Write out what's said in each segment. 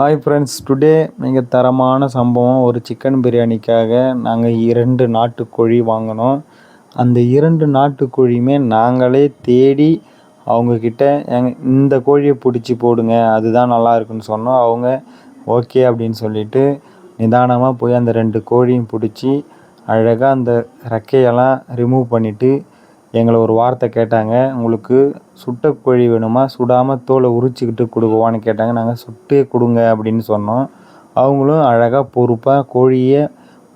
Hi friends today மிக தரமான சம்பவம். ஒரு சிக்கன் பிரியாணிக்காக நாங்கள் இரண்டு நாட்டுக்கோழி வாங்கினோம். அந்த இரண்டு நாட்டுக்கோழியுமே நாங்களே தேடி அவங்கக்கிட்ட எங் இந்த கோழியை பிடிச்சி போடுங்க அதுதான் நல்லா இருக்குன்னு சொன்னோம். அவங்க ஓகே அப்படின்னு சொல்லிட்டு நிதானமாக போய் அந்த ரெண்டு கோழியும் பிடிச்சி அழகாக அந்த ரெக்கையெல்லாம் ரிமூவ் பண்ணிவிட்டு எங்களை ஒரு வார்த்தை கேட்டாங்க உங்களுக்கு சுட்ட கோழி வேணுமா? சுடாமல் தோலை உரிச்சிக்கிட்டு கொடுக்கவான்னு கேட்டாங்க. நாங்கள் சுட்டே கொடுங்க அப்படின்னு சொன்னோம். அவங்களும் அழகாக பொறுப்பாக கோழியை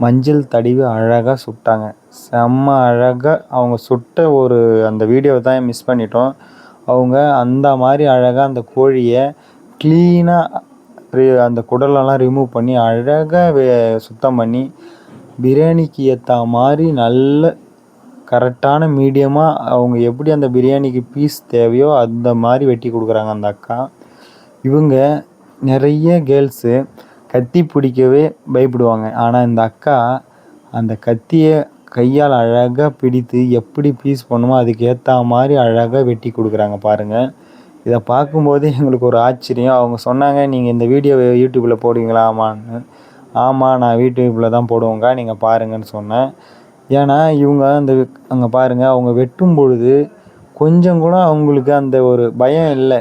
மஞ்சள் தடவி அழகாக சுட்டாங்க. செம்ம அழகாக அவங்க சுட்ட ஒரு அந்த வீடியோவை தான் மிஸ் பண்ணிட்டோம். அவங்க அந்த மாதிரி அழகாக அந்த கோழியை க்ளீனாக அந்த குடலெல்லாம் ரிமூவ் பண்ணி அழகாக சுத்தம் பண்ணி பிரியாணிக்கு ஏற்ற மாதிரி நல்ல கரெக்டான மீடியமாக அவங்க எப்படி அந்த பிரியாணிக்கு பீஸ் தேவையோ அந்த மாதிரி வெட்டி கொடுக்குறாங்க அந்த அக்கா. இவங்க நிறைய கேர்ள்ஸு கத்தி பிடிக்கவே பயப்படுவாங்க. ஆனால் இந்த அக்கா அந்த கத்தியை கையால் அழகாக பிடித்து எப்படி பீஸ் பண்ணுமோ அதுக்கு ஏற்ற மாதிரி அழகாக வெட்டி கொடுக்குறாங்க பாருங்கள் இதை பார்க்கும்போதே எங்களுக்கு ஒரு ஆச்சரியம். அவங்க சொன்னாங்க நீங்கள் இந்த வீடியோவை யூடியூப்பில் போடுவீங்களா ஆமான்னு ஆமாம் நான் யூடியூப்பில் தான் போடுவோங்க நீங்கள் பாருங்கன்னு சொன்னேன். ஏன்னா இவங்க அந்த அங்கே பாருங்கள் அவங்க வெட்டும் பொழுது கொஞ்சம் கூட அவங்களுக்கு அந்த ஒரு பயம் இல்லை.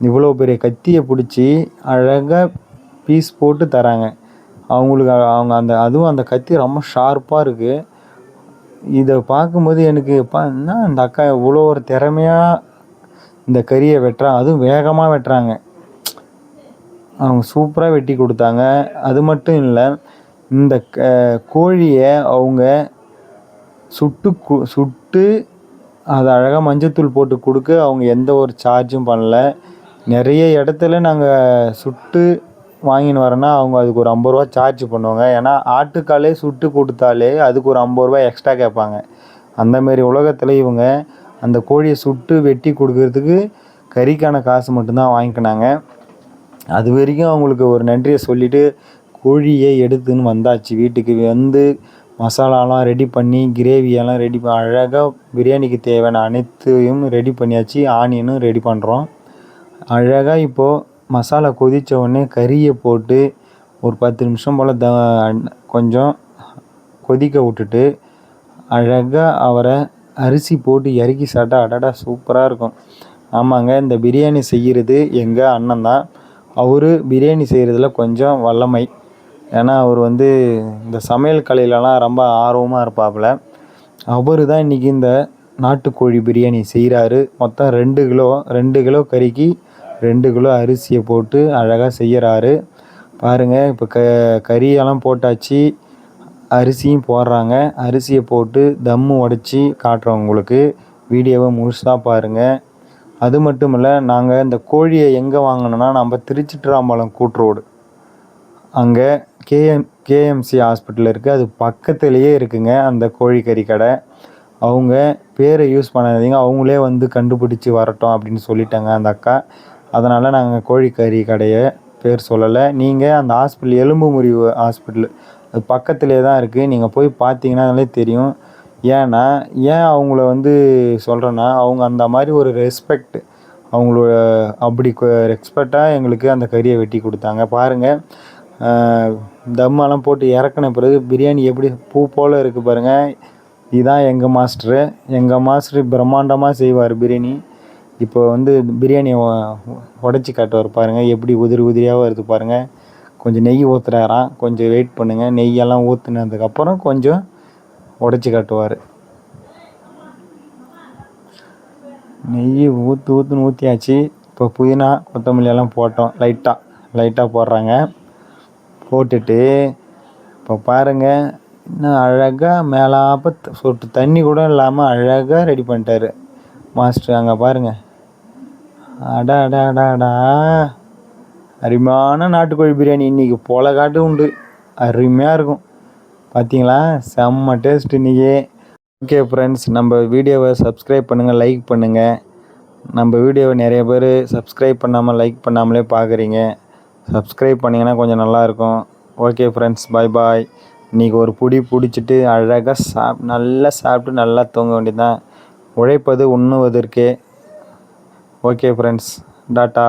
இவ்வளோ பெரிய கத்தியை பிடிச்சி அழகாக பீஸ் போட்டு தராங்க. அவங்களுக்கு அவங்க அந்த அதுவும் அந்த கத்தி ரொம்ப ஷார்ப்பாக இருக்குது இதை பார்க்கும்போது எனக்கு பா என்ன இந்த அக்கா இவ்வளோ ஒரு திறமையாக இந்த கறியை வெட்டுறாங்க அதுவும் வேகமாக வெட்டுறாங்க. அவங்க சூப்பராக வெட்டி கொடுத்தாங்க. அது மட்டும் இல்லை இந்த க கோழியை அவங்க சுட்டு கு சுட்டு அதை அழகாக மஞ்சத்தூள் போட்டு கொடுக்க அவங்க எந்த ஒரு சார்ஜும் பண்ணல. நிறைய இடத்துல நாங்கள் சுட்டு வாங்கின்னு வரோன்னா அவங்க அதுக்கு ஒரு ஐம்பது ரூபா சார்ஜ் பண்ணுவாங்க. ஏன்னா ஆட்டுக்காலே சுட்டு கொடுத்தாலே அதுக்கு ஒரு ஐம்பது ரூபா எக்ஸ்ட்ரா கேட்பாங்க. அந்தமாரி உலகத்தில் இவங்க அந்த கோழியை சுட்டு வெட்டி கொடுக்கறதுக்கு கறிக்கான காசு மட்டும்தான் வாங்கிக்கினாங்க. அது வரைக்கும் அவங்களுக்கு ஒரு நன்றியை சொல்லிவிட்டு கோழியை எடுத்துன்னு வந்தாச்சு. வீட்டுக்கு வந்து மசாலாலாம் ரெடி பண்ணி கிரேவியெல்லாம் ரெடி அழகாக பிரியாணிக்கு தேவையான அனைத்தையும் ரெடி பண்ணியாச்சு. ஆனியனும் ரெடி பண்ணுறோம் அழகாக இப்போது மசாலா கொதித்த உடனே கறியை போட்டு ஒரு பத்து நிமிஷம் போல் த கொஞ்சம் கொதிக்க விட்டுட்டு அழகாக அவரை அரிசி போட்டு இறக்கி சாப்பிட்டா அடடா சூப்பராக இருக்கும். ஆமாங்க இந்த பிரியாணி செய்கிறது எங்கள் அண்ணன் தான். அவர் பிரியாணி செய்கிறதுல கொஞ்சம் வல்லமை. ஏன்னா அவர் வந்து இந்த சமையல் கலையிலலாம் ரொம்ப ஆர்வமாக இருப்பாப்புல. அவர் தான் இன்றைக்கி இந்த நாட்டுக்கோழி பிரியாணி செய்கிறாரு மொத்தம் ரெண்டு கிலோ ரெண்டு கிலோ கறிக்கு ரெண்டு கிலோ அரிசியை போட்டு அழகாக செய்கிறாரு பாருங்கள் இப்போ க கறியெல்லாம் போட்டாச்சு. அரிசியும் போடுறாங்க. அரிசியை போட்டு தம்மு உடச்சி காட்டுறோம் உங்களுக்கு. வீடியோவை முழுசாக பாருங்கள் அது மட்டும் இல்லை நாங்கள் இந்த கோழியை எங்கே வாங்கினோன்னா நம்ம திருச்சிட்ராம்பலம் கூட்ரோடு அங்கே கேஎம் கேஎம்சி ஹாஸ்பிட்டல் இருக்குது அது பக்கத்துலேயே இருக்குங்க. அந்த கோழிக்கறி கடை. அவங்க பேரை யூஸ் பண்ணாதீங்க. அவங்களே வந்து கண்டுபிடிச்சி வரட்டும் அப்படின்னு சொல்லிட்டாங்க அந்த அக்கா. அதனால் நாங்கள் கோழிக்கறி கடையை பேர் சொல்லலை. நீங்கள் அந்த ஹாஸ்பிட்டல் எலும்பு முறிவு ஹாஸ்பிட்டல் அது பக்கத்துலேயே தான் இருக்குது நீங்கள் போய் பார்த்தீங்கன்னா பார்த்தீங்கன்னாலே தெரியும். ஏன்னா ஏன் அவங்கள வந்து சொல்கிறேன்னா அவங்க அந்த மாதிரி ஒரு ரெஸ்பெக்ட் அவங்களோட அப்படி ரெஸ்பெக்டாக எங்களுக்கு அந்த கறியை வெட்டி கொடுத்தாங்க. பாருங்கள் தம்மெல்லாம் போட்டு இறக்குன பிறகு பிரியாணி எப்படி பூ போல் இருக்குது பாருங்கள் இதுதான் எங்கள் மாஸ்டரு. எங்கள் மாஸ்டரு பிரம்மாண்டமாக செய்வார் பிரியாணி. இப்போ வந்து பிரியாணியை உடச்சி காட்டுவார் பாருங்கள் எப்படி உதிரி உதிரியாக வருது பாருங்கள் கொஞ்சம் நெய் ஊற்றுறாராம் கொஞ்சம் வெயிட் பண்ணுங்கள் நெய்யெல்லாம் ஊற்றுனதுக்கப்புறம் கொஞ்சம் உடச்சி காட்டுவார். நெய் ஊற்று ஊற்றுன்னு ஊற்றியாச்சு இப்போ புதினா கொத்தமல்லி எல்லாம் போட்டோம். லைட்டாக லைட்டாக போடுறாங்க. போட்டுட்டு இப்போ பாருங்கள் இன்னும் அழகாக மேலாப்ப சொட்டு தண்ணி கூட இல்லாமல் அழகாக ரெடி பண்ணிட்டாரு. மாஸ்டர் அங்கே பாருங்கள் அடா அடா அடா அடா. அருமையான நாட்டுக்கோழி பிரியாணி. இன்றைக்கி போல காட்டு உண்டு. அருமையாக இருக்கும். பார்த்தீங்களா செம்ம டேஸ்ட் இன்றைக்கி ஓகே ஃப்ரெண்ட்ஸ் நம்ம வீடியோவை சப்ஸ்கிரைப் பண்ணுங்கள் லைக் பண்ணுங்கள் நம்ம வீடியோவை நிறைய பேர் சப்ஸ்கிரைப் பண்ணாமல் லைக் பண்ணாமலே பார்க்குறீங்க சப்ஸ்கிரைப் பண்ணிங்கன்னா கொஞ்சம் நல்லாயிருக்கும். ஓகே ஃப்ரெண்ட்ஸ் பாய் பாய் இன்றைக்கி ஒரு பிடி பிடிச்சிட்டு அழகாக சாப் நல்லா சாப்பிட்டு நல்லா தூங்க வேண்டியது தான் உழைப்பது உண்ணுவதற்கே. Okay friends tata